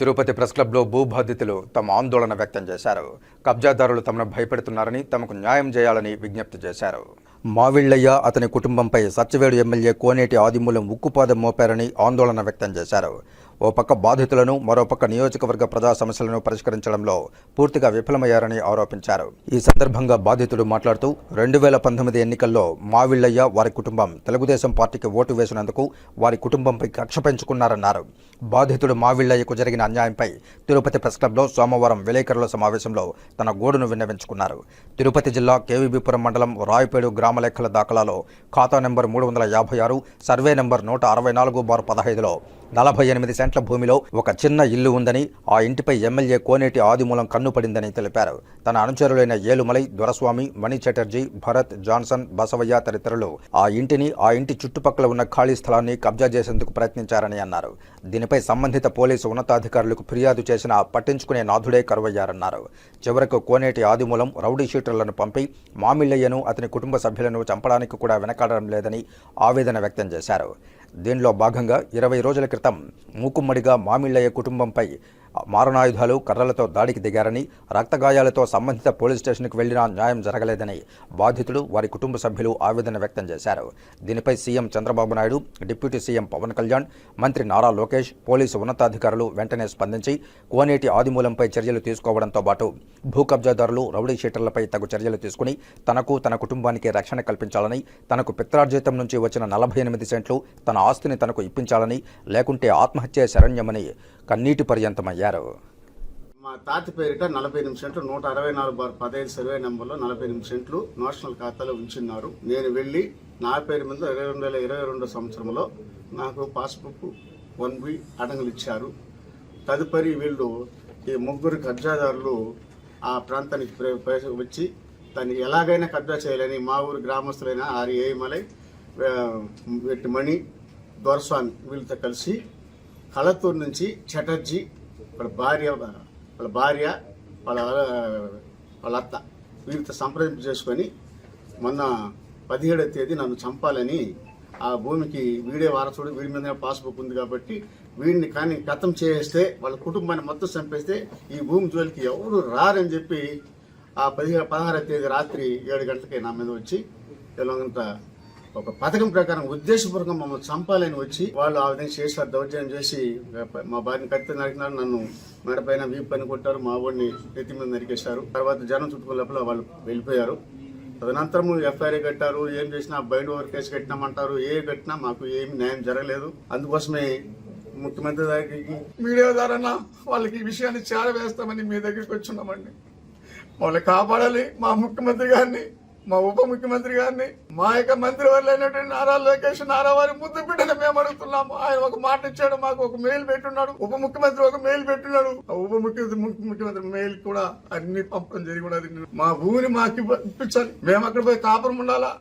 Tirupati press క్లబ్లో భూబాధితులు తమ ఆందోళన వ్యక్తం చేశారు. కబ్జాదారులు తమను భయపెడుతున్నారని తమకు న్యాయం చేయాలని విజ్ఞప్తి చేశారు. మావిళ్ళయ్య అతని కుటుంబంపై సత్యవేడు ఎమ్మెల్యే కోనేటి ఆదిమూలం ఉక్కుపాదం మోపారని ఆందోళన వ్యక్తం చేశారు. ఓ పక్క బాధితులను మరోపక్క నియోజకవర్గ ప్రజా సమస్యలను పరిష్కరించడంలో పూర్తిగా విఫలమయ్యారని ఆరోపించారు. ఈ సందర్భంగా బాధితుడు మాట్లాడుతూ రెండు వేల పంతొమ్మిది ఎన్నికల్లో మావిళ్ళయ్య వారి కుటుంబం తెలుగుదేశం పార్టీకి ఓటు వేసినందుకు వారి కుటుంబంపై కక్ష పెంచుకున్నారన్నారు. బాధితుడు మావిళ్ళయ్యకు జరిగిన అన్యాయంపై తిరుపతి ప్రెస్ క్లబ్లో సోమవారం విలేకరుల సమావేశంలో తన గోడును విన్నవించుకున్నారు. తిరుపతి జిల్లా కేవీబీపురం మండలం రాయపేడు గ్రామ లెక్కల దాఖలాలో ఖాతా నెంబర్ మూడు వందల యాభై ఆరు సర్వే నెంబర్ నూట అరవై నాలుగు బార్ పదహైదులో నలభై ఎనిమిది సెంట్ల భూమిలో ఒక చిన్న ఇల్లు ఉందని ఆ ఇంటిపై ఎమ్మెల్యే కోనేటి ఆదిమూలం కన్నుపడిందని తెలిపారు. తన అనుచరులైన ఏలుమలై దొరస్వామి మణి చటర్జీ భరత్ జాన్సన్ బసవయ్య తదితరులు ఆ ఇంటిని ఆ ఇంటి చుట్టుపక్కల ఉన్న ఖాళీ స్థలాన్ని కబ్జా చేసేందుకు ప్రయత్నించారని అన్నారు. దీనిపై సంబంధిత పోలీసు ఉన్నతాధికారులకు ఫిర్యాదు చేసినా పట్టించుకునే నాథుడే కరువయ్యారన్నారు. చివరకు కోనేటి ఆదిమూలం రౌడీ షీటర్లను పంపి మామిళ్ళయ్యను అతని కుటుంబ సభ్యులను చంపడానికి కూడా వెనకాడడం లేదని ఆవేదన వ్యక్తం చేశారు. దీనిలో భాగంగా ఇరవై రోజుల క్రితం మూకుమ్మడిగా మామిళ్ళయ్య కుటుంబంపై మారణాయుధాలు కర్రలతో దాడికి దిగారని రక్తగాయాలతో సంబంధిత పోలీస్ స్టేషన్కు వెళ్ళినా న్యాయం జరగలేదని బాధితుడు వారి కుటుంబ సభ్యులు ఆవేదన వ్యక్తం చేశారు. దీనిపై CM Chandrababu Naidu deputy CM Pawan Kalyan మంత్రి నారా లోకేష్ పోలీసు ఉన్నతాధికారులు వెంటనే స్పందించి కోనేటి ఆదిమూలంపై చర్యలు తీసుకోవడంతో పాటు భూ కబ్జాదారులు రౌడీ షీటర్లపై తగు చర్యలు తీసుకుని తనకు తన కుటుంబానికి రక్షణ కల్పించాలని తనకు పిత్రార్జితం నుంచి వచ్చిన నలభై ఎనిమిది సెంట్లు తన ఆస్తిని తనకు ఇప్పించాలని లేకుంటే ఆత్మహత్యే శరణ్యమని కన్నీటి పర్యంతమయ్యారు. మా తాత పేరిట నలభై ఎనిమిది సెంట్లు నూట అరవై నాలుగు బార్ పదహైదు సర్వే నెంబర్లో నలభై ఎనిమిది సెంట్లు నేషనల్ ఖాతాలో ఉంచున్నారు. నేను వెళ్ళి నా పేరు మీద ఇరవై రెండు వేల ఇరవై రెండు సంవత్సరంలో నాకు పాస్బుక్ వన్ బి అడంగులు ఇచ్చారు. తదుపరి వీళ్ళు ఈ ముగ్గురు కబ్జాదారులు ఆ ప్రాంతానికి ప్రే- వచ్చి దాన్ని ఎలాగైనా కబ్జా చేయాలని మా ఊరు గ్రామస్తులైన ఆరి ఏమలై వెట్టి మణి దొరస్వామి వీళ్ళతో కలిసి కళతూరు నుంచి చటర్జీ వాళ్ళ భార్య వాళ్ళ భార్య వాళ్ళ వాళ్ళ అత్త వీరితో సంప్రదింపు చేసుకొని మొన్న పదిహేడవ తేదీ నన్ను చంపాలని ఆ భూమికి వీడే వారసుడు వీడి మీద పాస్బుక్ ఉంది కాబట్టి వీడిని కానీ గతం చేస్తే వాళ్ళ కుటుంబాన్ని మొత్తం చంపేస్తే ఈ భూమి జోలికి ఎవరు రారని చెప్పి ఆ పదిహేడు పదహారవ తేదీ రాత్రి ఏడు గంటలకి నా మీద వచ్చి తెలంగాణ ఒక పథకం ప్రకారం ఉద్దేశపూర్వకంగా మమ్మల్ని చంపాలని వచ్చి వాళ్ళు ఆ విధంగా చేశారు దౌర్జన్యం చేసి మా భార్యని కత్తి నరికినారు నన్ను మెడపైన వీపు పని కొట్టారు మా వాడిని నెత్తి మీద నరికేశారు. తర్వాత జనం చుట్టుకున్న లోపల వాళ్ళు వెళ్ళిపోయారు. తదనంతరం ఎఫ్ఐఆర్ కట్టారు ఏం చేసినా బయట ఓవర్ కేసు కట్టినామంటారు ఏ కట్టినా మాకు ఏమి న్యాయం జరగలేదు. అందుకోసమే ముఖ్యమంత్రి దగ్గరికి మీడియా ద్వారా వాళ్ళకి ఈ విషయాన్ని చేరవేస్తామని మీ దగ్గరికి వచ్చి ఉన్నామండి. వాళ్ళని కాపాడాలి మా ముఖ్యమంత్రి గారిని. మా ఉప ముఖ్యమంత్రి గారిని మా యొక్క మంత్రి అయినటువంటి నారా లోకేష్ నారా వారి ముద్దు బిడ్డని మేము అడుగుతున్నాము. ఆయన ఒక మాట ఇచ్చాడు మాకు ఒక మెయిల్ పెట్టున్నాడు ఉప ముఖ్యమంత్రి ఒక మెయిల్ పెట్టున్నాడు. ఆ ఉప ముఖ్యమంత్రి ముఖ్యమంత్రి మెయిల్ కూడా అన్ని పంపడం జరిగి ఉన్నది మా భూమిని మాకు ఇప్పించాలి. మేము అక్కడ పోయి కాపురం ఉండాలా?